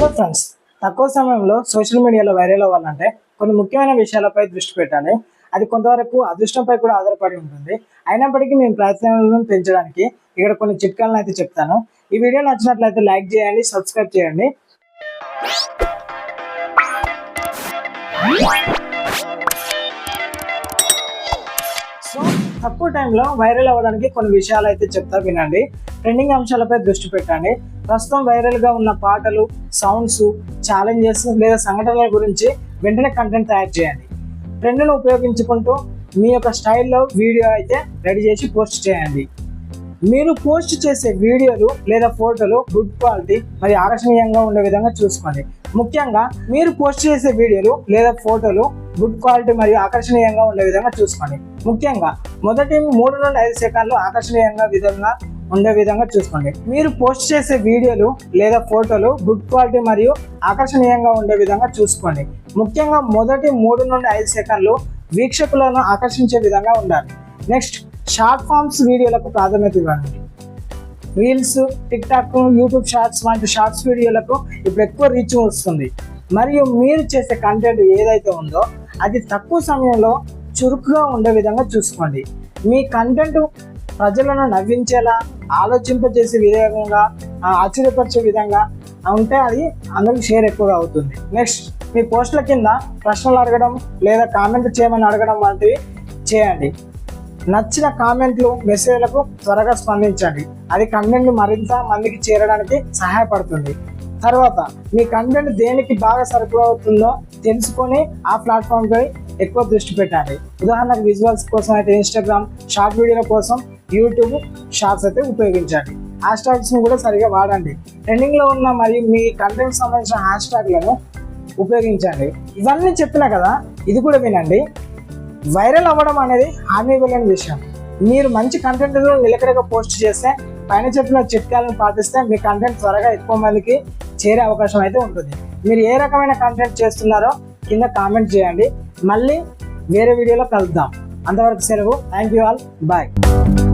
Hello friends తక్కువ సమయంలో social మీడియాలో వైరల్ అవ్వాలంటే కొన్ని ముఖ్యమైన విషయాలపై దృష్టి పెట్టాలి. అది కొంతవరకు అదృష్టంపై కూడా ఆధారపడి ఉంటుంది. అయినప్పటికీ మేము ప్రయత్నాలను పెంచడానికి ఇక్కడ కొన్ని చిట్కాలను అయితే చెప్తాను. ఈ వీడియో నచ్చినట్లయితే లైక్ చేయండి సబ్స్క్రైబ్ చేయండి. తక్కువ టైంలో వైరల్ అవ్వడానికి కొన్ని విషయాలు అయితే చెప్తా వినండి. ట్రెండింగ్ అంశాలపై దృష్టి పెట్టండి. ప్రస్తుతం వైరల్గా ఉన్న పాటలు సౌండ్స్ ఛాలెంజెస్ లేదా సంఘటనల గురించి వెంటనే కంటెంట్ తయారు చేయండి. ట్రెండ్ను ఉపయోగించుకుంటూ మీ యొక్క స్టైల్లో వీడియో అయితే రెడీ చేసి పోస్ట్ చేయండి. మీరు పోస్ట్ చేసే వీడియోలు లేదా ఫోటోలు గుడ్ క్వాలిటీ మరియు ఆకర్షణీయంగా ఉండే విధంగా చూసుకోండి. ముఖ్యంగా మీరు పోస్ట్ చేసే వీడియోలు లేదా ఫోటోలు గుడ్ క్వాలిటీ మరియు ఆకర్షణీయంగా ఉండే విధంగా చూసుకోండి. ముఖ్యంగా మొదటి మూడు నుండి ఐదు సెకండ్లు ఆకర్షణీయంగా విధంగా ఉండే విధంగా చూసుకోండి. మీరు పోస్ట్ చేసే వీడియోలు లేదా ఫోటోలు గుడ్ క్వాలిటీ మరియు ఆకర్షణీయంగా ఉండే విధంగా చూసుకోండి. ముఖ్యంగా మొదటి మూడు నుండి ఐదు సెకండ్లు వీక్షకులను ఆకర్షించే విధంగా ఉండాలి. నెక్స్ట్ షార్ట్ ఫామ్స్ వీడియోలకు ప్రాధాన్యత ఇవ్వండి. Reels TikTok YouTube shorts వంటి షార్ట్స్ వీడియోలకు ఇప్పుడు ఎక్కువ రీచ్ వస్తుంది. మరియు మీరు చేసే కంటెంట్ ఏదైతే ఉందో అది తక్కువ సమయంలో చురుకుగా ఉండే విధంగా చూసుకోండి. మీ కంటెంట్ ప్రజలను నవ్వించేలా ఆలోచింపజేసే విధంగా ఆశ్చర్యపరిచే విధంగా ఉంటే అది అందరికి షేర్ ఎక్కువగా అవుతుంది. నెక్స్ట్ మీ పోస్టుల కింద ప్రశ్నలు అడగడం లేదా కామెంట్ చేయమని అడగడం వంటివి చేయండి. నచ్చిన కామెంట్లు మెసేజ్లకు త్వరగా స్పందించండి. అది కంటెంట్ మరింత మందికి చేరడానికి సహాయపడుతుంది. తర్వాత మీ కంటెంట్ దేనికి బాగా సరిపోతుందో తెలుసుకొని ఆ ప్లాట్ఫామ్ పై ఎక్కువ దృష్టి పెట్టండి ఉదాహరణకు విజువల్స్ కోసం అయితే ఇన్స్టాగ్రామ్ షార్ట్ వీడియోల కోసం యూట్యూబ్ షార్ట్స్ అయితే ఉపయోగించండి. హ్యాష్ ట్యాగ్స్ కూడా సరిగా వాడండి. ట్రెండింగ్లో ఉన్న మరియు మీ కంటెంట్ సంబంధించిన హ్యాష్ ట్యాగ్లను ఉపయోగించండి. ఇవన్నీ చెప్పినా కదా ఇది కూడా వినండి. వైరల్ అవ్వడం అనేది హామీ ఇవ్వలేని విషయం. మీరు మంచి కంటెంట్లో నిలకడగా పోస్ట్ చేస్తే పైన చెప్పిన చిట్కాలను పాటిస్తే మీ కంటెంట్ త్వరగా ఎక్కువ మందికి చేరే అవకాశం అయితే ఉంటుంది. మీరు ఏ రకమైన కంటెంట్ చేస్తున్నారో కింద కామెంట్ చేయండి. మళ్ళీ వేరే వీడియోలో కలుద్దాం. అంతవరకు సెలవు. Thank you all bye